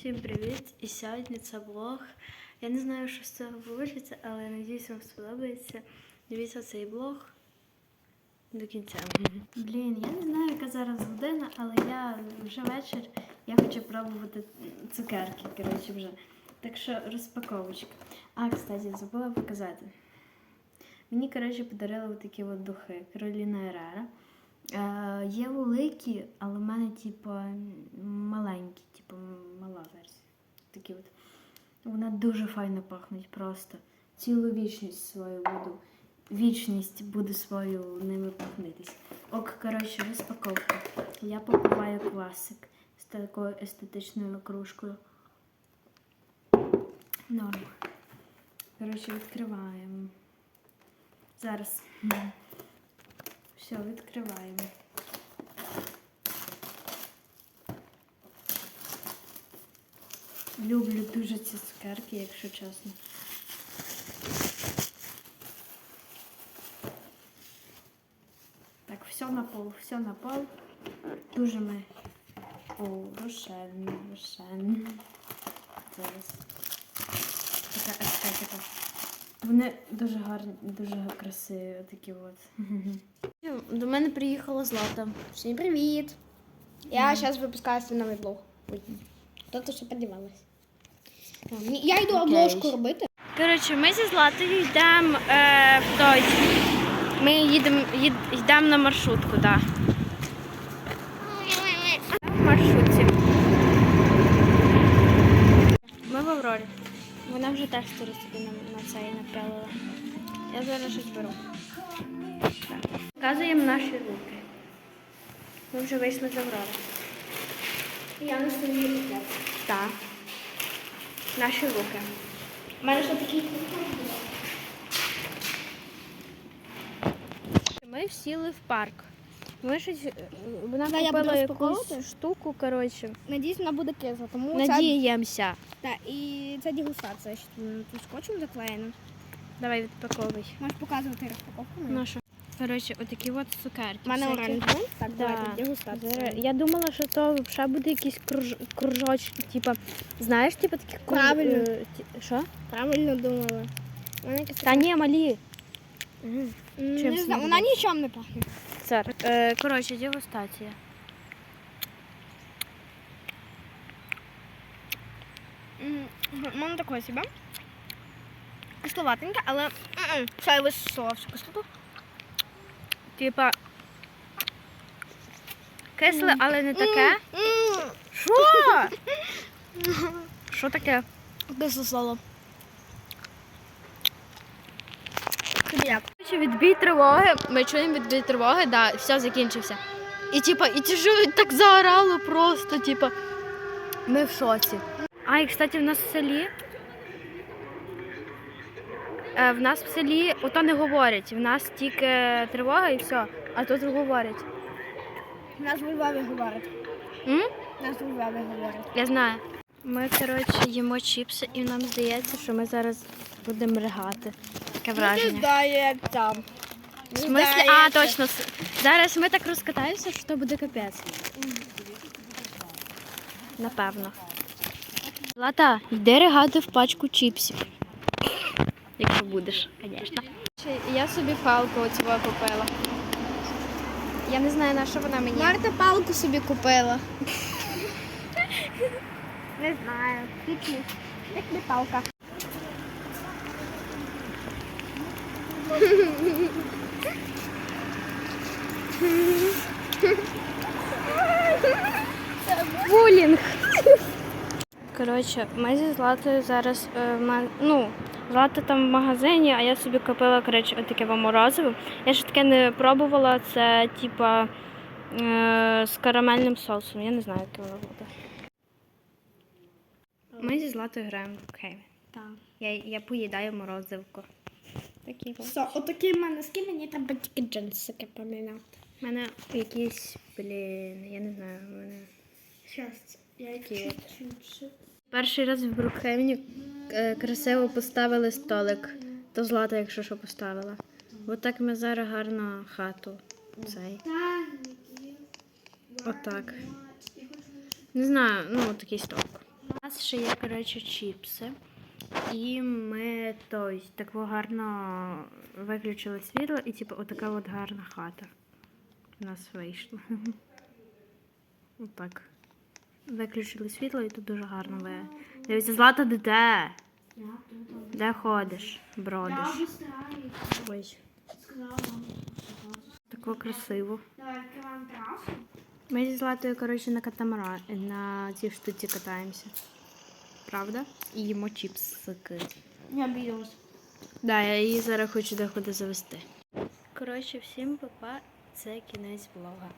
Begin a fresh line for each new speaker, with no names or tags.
Всім привіт! І сьогодні це влог. Я не знаю, що з цього вийде, але надіюсь, вам сподобається. Дивіться цей блог до кінця. Блін, я не знаю, яка зараз година, але я вже вечір. Я хочу пробувати цукерки, коротше, вже. Так що розпаковочка. А, кстати, забула показати. Мені, коротше, подарили такі от духи Кароліна Ерера. Е, є великі, але в мене, типу, маленькі, типу, мала версія. Такі от. Вона дуже файно пахнуть просто. Цілу вічність свою буду. Вічність буду свою ними пахнитись. Ок, коротше, розпаковка. Я покупаю класик з такою естетичною кружкою. Норм. Коротше, відкриваємо. Зараз. Все, відкриваємо. Люблю дуже ці цукерки, якщо чесно. Так, все на пол, все на пол. Дуже ми. О, рошен, рошен. Зараз. Така естетика. Вони дуже гарні, дуже красиві, такі от. До мене приїхала Злата.
Всім привіт! Я зараз випускаю свій новий блог. Тобто, що подівалась. Я йду
Окей.
обложку робити.
Коротше, ми зі Златою йдемо е, в той. Ми їдемо їд, йдемо на маршрутку, так. Да. В маршрутці. Ми в Аврорі. Вона вже теж собі на, на цей напялила. Я зараз щось беру. Так. Показуємо наші руки. Ми вже вийшли з Аврори.
Я на пакет.
Так. Наші руки.
У мене ще такий
Ми сіли в парк. Ми щось, е, вона
Да,
купила якусь штуку, коротше.
Надіюсь, вона буде кисло, тому
Надіємося.
Це, та, і це дегустація. Ще тут скотчем заклеєно.
Давай відпаковуй.
Можеш показувати розпаковку? мою?
Коротше, отакі от цукерки.
У мене
всякі.
оранжевий. Так,
Да.
давайте дегустація.
Я думала, що то ще буде якісь круж... кружочки, типа, знаєш, типа такі круж...
Правильно.
е, Що?
Правильно думала.
Та ні, малі. Чим
Не знаю, вона нічим не пахне.
Зараз. Е, коротше, дегустація.
М, мене таке себе. Кисловатеньке, але м-м, ще й всю кислоту.
Типа. Кисле, але не таке. Що? Що таке?
Кисло соло. Тобі як?
Відбій тривоги. Ми чуємо відбій тривоги, да, все закінчився. І типа, і ті, так заорало просто, типа. Ми в шоці. А, і кстати, в нас в селі. Е, в нас в селі ото не говорять. В нас тільки тривога і все, а тут говорять.
Нас у Львові говорять.
М?
Нас у Львові говорять.
Я знаю. Ми, коротше, їмо чіпси, і нам здається, що ми зараз будемо ригати. Таке враження.
Здається.
В смислі? А, точно. Зараз ми так розкатаємося, що то буде капець. Напевно. Лата, йди ригати в пачку чіпсів. Будеш, звісно. Я собі палку оцю купила. Я не знаю, на що вона мені.
Марта палку собі купила. Не знаю. Тільки як не палка.
Булінг. Коротше, ми зі Златою зараз е, ну, Злата там в магазині, а я собі купила коротше, отаке вам морозиво. Я ще таке не пробувала, це типа е, з карамельним соусом. Я не знаю, яке воно буде. Ми зі Златою граємо в Кеві.
Так.
Я, я поїдаю морозивко. Такі.
Все, отакі в мене з мені треба тільки джинсики поміняти.
У мене якісь, блін, я не знаю, у мене.
Щас, я їх чуть-чуть.
Перший раз в Брукхевені е, красиво поставили столик. То злата, якщо що поставила. От так ми зараз гарно хату. Цей. Отак. Не знаю, ну такий столик. У нас ще є, коротше, чіпси. І ми той, так гарно виключили світло, і типу отака от гарна хата. У нас вийшла. Отак. Виключили світло і тут дуже гарно ви. Дивіться, злата де де? Де ходиш? Бродиш. Ой, тако красиво. Ми зі Златою, коротше, на катамара на цій штуці катаємося. Правда? І їмо чіпсики.
Я обиделась.
Да, я її зараз хочу декуди завести. Коротше, всім папа, це кінець влога.